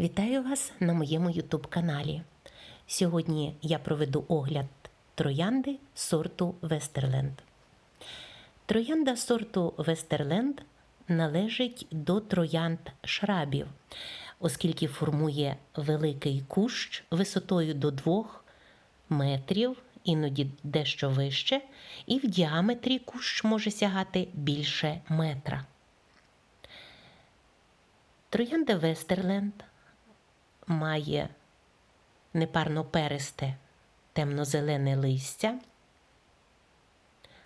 Вітаю вас на моєму YouTube каналі. Сьогодні я проведу огляд троянди сорту Вестерленд. Троянда сорту Вестерленд належить до троянд шрабів, оскільки формує великий кущ висотою до 2 метрів, іноді дещо вище, і в діаметрі кущ може сягати більше метра. Троянда Вестерленд має непарно перисте темно-зелене листя,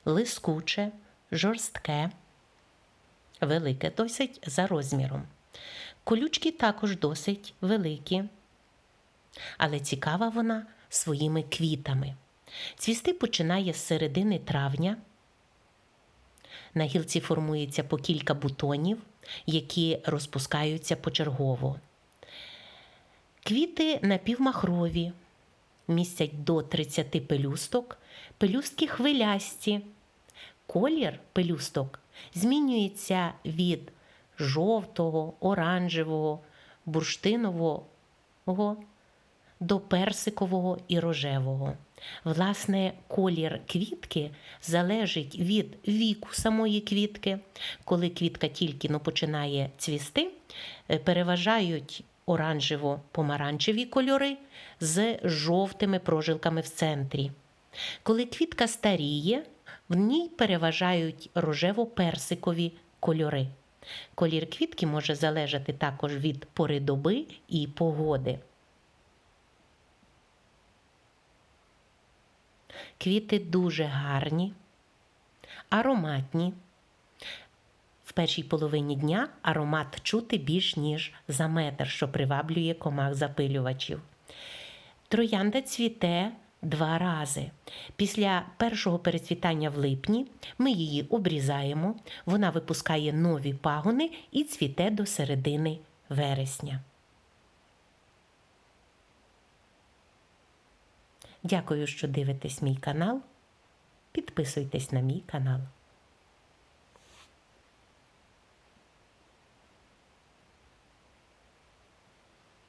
лискуче, жорстке, велике досить за розміром. Колючки також досить великі, але цікава вона своїми квітами. Цвісти починає з середини травня. На гілці формується по кілька бутонів, які розпускаються почергово. Квіти напівмахрові, містять до 30 пелюсток, пелюстки хвилясті. Колір пелюсток змінюється від жовтого, оранжевого, бурштинового до персикового і рожевого. Власне, колір квітки залежить від віку самої квітки. Коли квітка тільки ну, починає цвісти, е, переважають оранжево-помаранчеві кольори з жовтими прожилками в центрі. Коли квітка старіє, в ній переважають рожево-персикові кольори. Колір квітки може залежати також від пори доби і погоди. Квіти дуже гарні, ароматні. В першій половині дня аромат чути більш ніж за метр, що приваблює комах запилювачів. Троянда цвіте два рази. Після першого перецвітання в липні ми її обрізаємо, вона випускає нові пагони і цвіте до середини вересня. Дякую, що дивитесь мій канал. Підписуйтесь на мій канал.